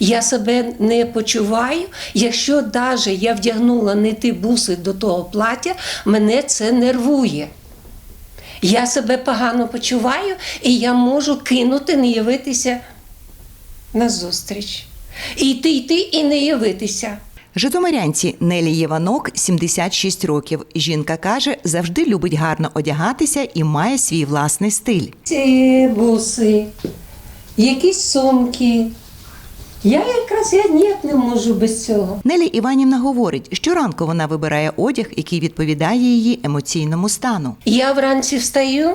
Я себе не почуваю. Якщо навіть я вдягнула не ті буси до того плаття, мене це нервує. Я себе погано почуваю, і я можу кинути, не явитися на зустріч. І йти, йти і не явитися. Житомирянці Нелі Єванок 76 років. Жінка каже, завжди любить гарно одягатися і має свій власний стиль. Ці буси, якісь сумки. Я якраз я ніяк не можу без цього. Нелі Іванівна говорить, що ранку вона вибирає одяг, який відповідає її емоційному стану. Я вранці встаю.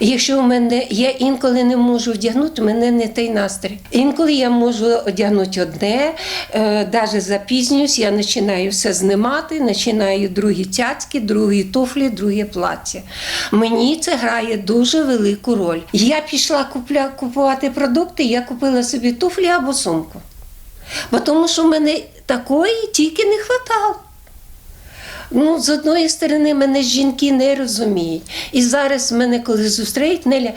Якщо у мене я інколи не можу вдягнути, у мене не той настрій. Інколи я можу одягнути одне, е, навіть запізнююсь, я починаю все знімати, починаю другі цяцьки, другі туфлі, друге плаття. Мені це грає дуже велику роль. Я пішла купля, купувати продукти, я купила собі туфлі або сумку. Тому що в мене такої тільки не вистачало. Ну, з одної сторони, мене жінки не розуміють. І зараз мене, коли зустріють, Неля,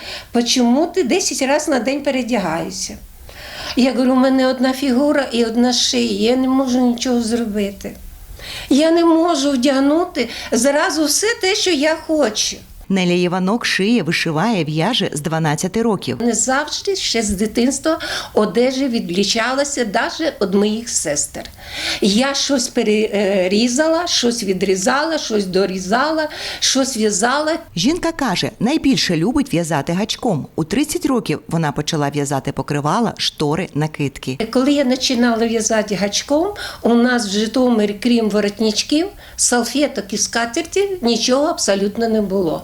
чому ти 10 разів на день передягаєшся? Я говорю, у мене одна фігура і одна шия, я не можу нічого зробити. Я не можу вдягнути зразу все те, що я хочу. Неля Єванок шиє, вишиває, в'яже з 12 років. Не завжди ще з дитинства одежа відлічалася навіть від моїх сестер. Я щось перерізала, щось відрізала, щось дорізала, щось в'язала. Жінка каже, найбільше любить в'язати гачком. У 30 років вона почала в'язати покривала, штори, накидки. Коли я починала в'язати гачком, у нас в Житомирі, крім воротничків, салфеток і скатерті, нічого абсолютно не було.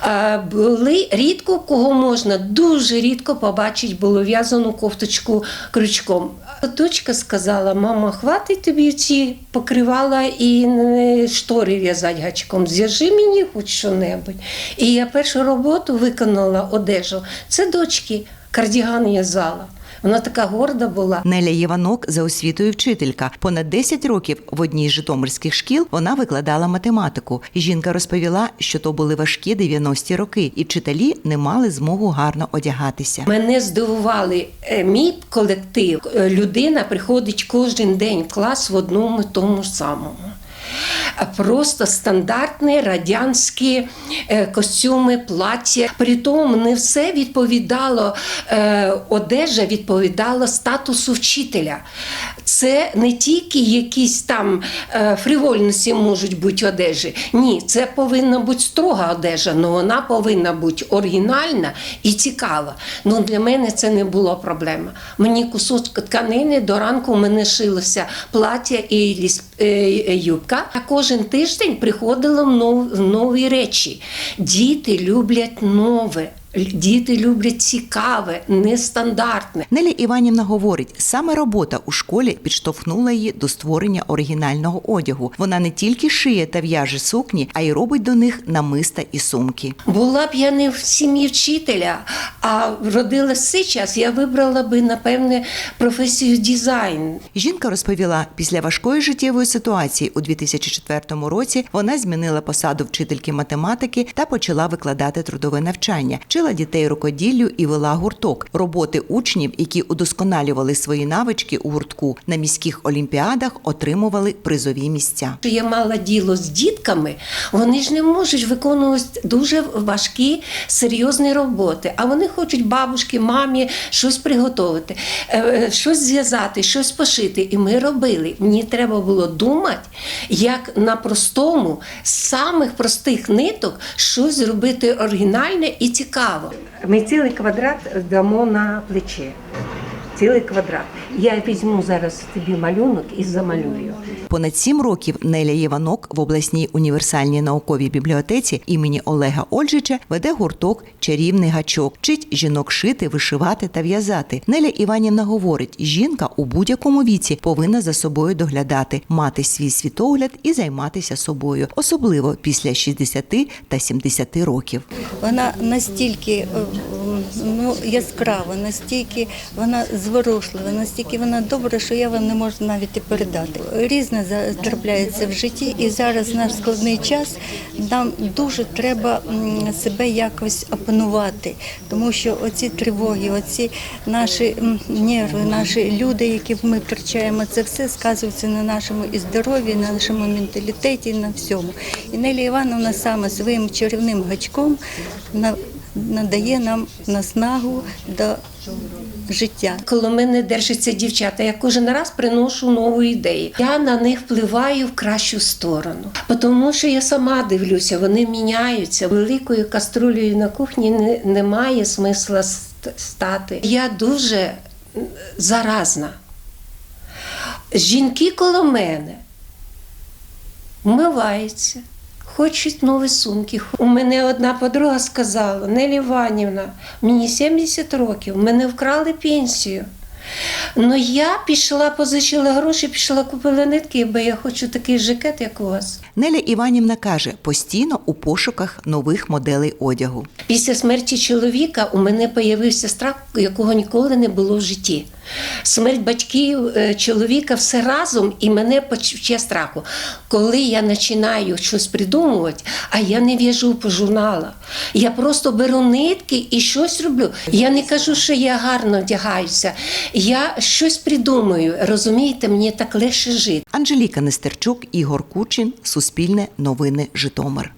А, були рідко кого можна, дуже рідко побачити було в'язану кофточку крючком. Дочка сказала: мама, хватить тобі ці покривала і штори в'язати гачком. Зв'яжи мені хоч що-небудь. І я першу роботу виконала одежу. Це дочки кардіган в'язала. Вона така горда була. Неля Єванок за освітою вчителька. Понад 10 років в одній з житомирських шкіл вона викладала математику. Жінка розповіла, що то були важкі 90-ті роки, і вчителі не мали змогу гарно одягатися. Мене здивували е, мій колектив. Е, Людина приходить кожен день в клас в одному тому самому. Просто стандартні радянські е, костюми, плаття. Притом не все відповідало, е, одежа відповідала статусу вчителя. Це не тільки якісь там е, фривольності можуть бути одежі. Ні, це повинна бути строга одежа, але вона повинна бути оригінальна і цікава. Ну для мене це не було проблема. Мені кусочок тканини до ранку мене шилося плаття і ліс- юбка. А кожен тиждень в нові речі. Діти люблять нове. Діти люблять цікаве, нестандартне. Неля Іванівна говорить, саме робота у школі підштовхнула її до створення оригінального одягу. Вона не тільки шиє та в'яже сукні, а й робить до них намиста і сумки. Була б я не в сім'ї вчителя, а родилась цей час, я вибрала би, напевне, професію дизайн. Жінка розповіла, після важкої життєвої ситуації у 2004 році вона змінила посаду вчительки математики та почала викладати трудове навчання, вчила дітей рукоділлю і вела гурток роботи учнів, які удосконалювали свої навички у гуртку на міських олімпіадах, отримували призові місця. Що я мала діло з дітками, вони ж не можуть виконувати дуже важкі, серйозні роботи. А вони хочуть бабушки, мамі щось приготувати, е, е, щось зв'язати, щось пошити. І ми робили. Мені треба було думати, як на простому, з самих простих ниток щось зробити оригінальне і цікаве. Ми цілий квадрат дамо на плече. Цілий квадрат. Я візьму зараз тобі малюнок і замалюю. Понад сім років Неля Єванок в обласній універсальній науковій бібліотеці імені Олега Ольжича веде гурток Чарівний гачок, вчить жінок шити, вишивати та в'язати. Неля Іванівна говорить: жінка у будь-якому віці повинна за собою доглядати, мати свій світогляд і займатися собою, особливо після 60 та 70 років. Вона настільки е, ну, яскрава, настільки вона звичайна. зворушлива, настільки вона добра, що я вам не можу навіть і передати. Різне за- трапляється в житті, і зараз наш складний час нам дуже треба себе якось опанувати, тому що оці тривоги, оці наші нерви, наші люди, які ми втрачаємо, це все сказується на нашому і здоров'ї, на нашому менталітеті, на всьому. І Нелі Івановна саме своїм чарівним гачком на- надає нам наснагу до життя. Коло мене держаться дівчата, я кожен раз приношу нову ідею. Я на них впливаю в кращу сторону, тому що я сама дивлюся, вони міняються. Великою каструлею на кухні немає смисла стати. Я дуже заразна. Жінки коло мене вмиваються. Хочуть нові сумки. У мене одна подруга сказала: Нелі Іванівна, мені 70 років, мене вкрали пенсію. Ну я пішла, позичила гроші, пішла купила нитки, бо я хочу такий жакет, як у вас. Неля Іванівна каже, постійно у пошуках нових моделей одягу. Після смерті чоловіка у мене з'явився страх, якого ніколи не було в житті. Смерть батьків е, чоловіка все разом і мене почуття страху. Коли я починаю щось придумувати, а я не в'яжу по журналах. Я просто беру нитки і щось роблю. Я не кажу, що я гарно одягаюся. Я щось придумую. Розумієте, мені так легше жити. Анжеліка Нестерчук, Ігор Кучин, Суспільне новини Житомир.